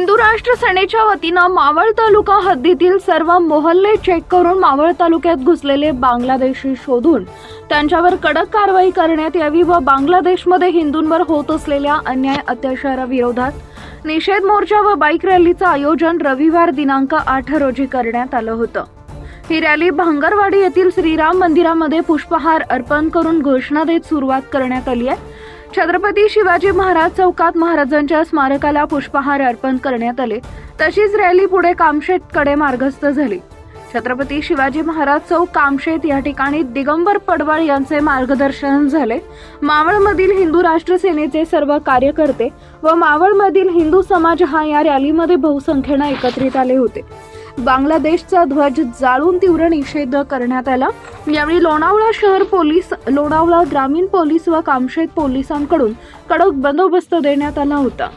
राष्ट्र सेनेच्या वतीनं मावळ तालुका हद्दीतील सर्व मोहल्ले चेक करून मावळ तालुक्यात घुसलेले बांगलादेशी शोधून त्यांच्यावर कडक कारवाई करण्यात यावी व बांगलादेशमध्ये हिंदूंवर होत असलेल्या अन्याय अत्याचाराविरोधात निषेध मोर्चा व बाईक रॅलीचं आयोजन रविवार दिनांक आठ रोजी करण्यात आलं होतं. ही रॅली भांगरवाडी येथील श्रीराम मंदिरामध्ये पुष्पहार अर्पण करून घोषणा देत सुरुवात करण्यात आली आहे. छत्रपती शिवाजी महाराज चौकात महाराजांच्या स्मारकाला पुष्पहार अर्पण करण्यात आले. तशीच रॅली पुढे कामशेतकडे मार्गस्थ झाली. छत्रपती शिवाजी महाराज चौक कामशेत या ठिकाणी दिगंबर पडवळ यांचे मार्गदर्शन झाले. मावळमधील हिंदू राष्ट्र सेनेचे सर्व कार्यकर्ते व मावळमधील हिंदू समाज हा या रॅलीमध्ये बहुसंख्येनं एकत्रित आले होते. बांगलादेशचा ध्वज जाळून तीव्र निषेध करण्यात आला. यावेळी लोणावळा शहर पोलीस लोणावळा ग्रामीण पोलीस व कामशेत पोलिसांकडून कडक बंदोबस्त देण्यात आला होता.